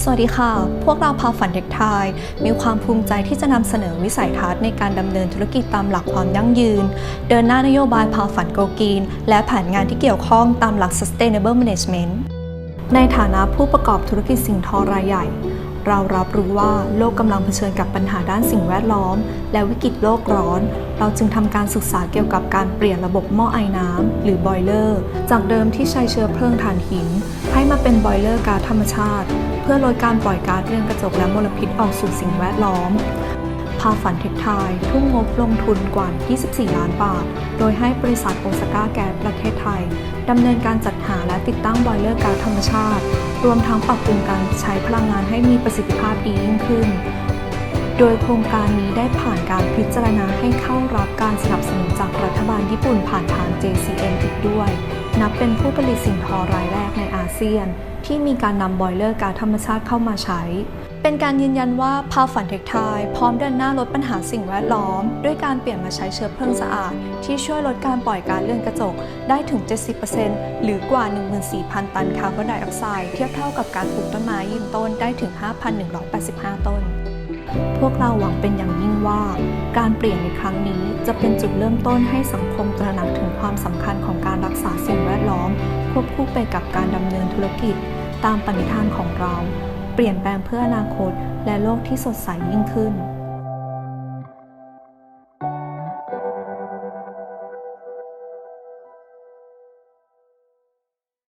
สวัสดีค่ะ พวกเราพาฝันเด็กไทย มีความภูมิใจที่จะนำเสนอวิสัยทัศน์ในการดำเนินธุรกิจตามหลักความยั่งยืน เดินหน้านโยบายพาฝันโกกีน และแผนงานที่เกี่ยวข้องตามหลัก sustainable management ในฐานะผู้ประกอบธุรกิจสิ่งทอรายใหญ่ เรารับรู้ว่าโลกกำลังเผชิญกับปัญหาด้านสิ่งแวดล้อม และวิกฤตโลกร้อน เราจึงทำการศึกษาเกี่ยวกับการเปลี่ยนระบบหม้อไอน้ำหรือบอยเลอร์ จากเดิมที่ใช้เชื้อเพลิงถ่านหิน ให้มาเป็นบอยเลอร์ก๊าซธรรมชาติ เพื่อลดการปล่อยก๊าซเรือนกระจกและมลพิษออกสู่สิ่งแวดล้อมพาฝันเทคไทยทุ่มงบลงทุนกว่า 24 ล้านบาท โดยให้บริษัทโอซาก้าแก๊สประเทศไทยดำเนินการจัดหาและติดตั้งบอยเลอร์ก๊าซธรรมชาติ รวมทั้งปรับปรุงการใช้พลังงานให้มีประสิทธิภาพดียิ่งขึ้น โดยโครงการนี้ได้ผ่านการพิจารณาให้เข้ารับการสนับสนุนจากรัฐบาลญี่ปุ่นผ่านทาง JCM อีกด้วย นับเป็นผู้ผลิตสิ่งทอรายแรกในอาเซียน ที่มีการนำบอยเลอร์ก๊าซธรรมชาติเข้ามาใช้ เป็นการยืนยันว่าพาฝันเทคไทยพร้อมเดินหน้าลดปัญหาสิ่งแวดล้อม ด้วยการเปลี่ยนมาใช้เชื้อเพลิงสะอาด ที่ช่วยลดการปล่อยก๊าซเรือนกระจกได้ถึง 70%หรือกว่า 14,000 ตันคาร์บอนไดออกไซด์เทียบเท่ากับการปลูกต้นไม้ยืนต้นได้ถึง 5,185 ต้นพวกเราหวังเป็นอย่างยิ่งว่า การเปลี่ยนในครั้งนี้จะเป็นจุดเริ่มต้นให้สังคมตระหนักถึงความสำคัญของการรักษาสิ่งแวดล้อม ควบคู่ไปกับการดำเนินธุรกิจ ตามปณิธานของเรา เปลี่ยนแปลงเพื่ออนาคตและโลกที่สดใสยิ่งขึ้น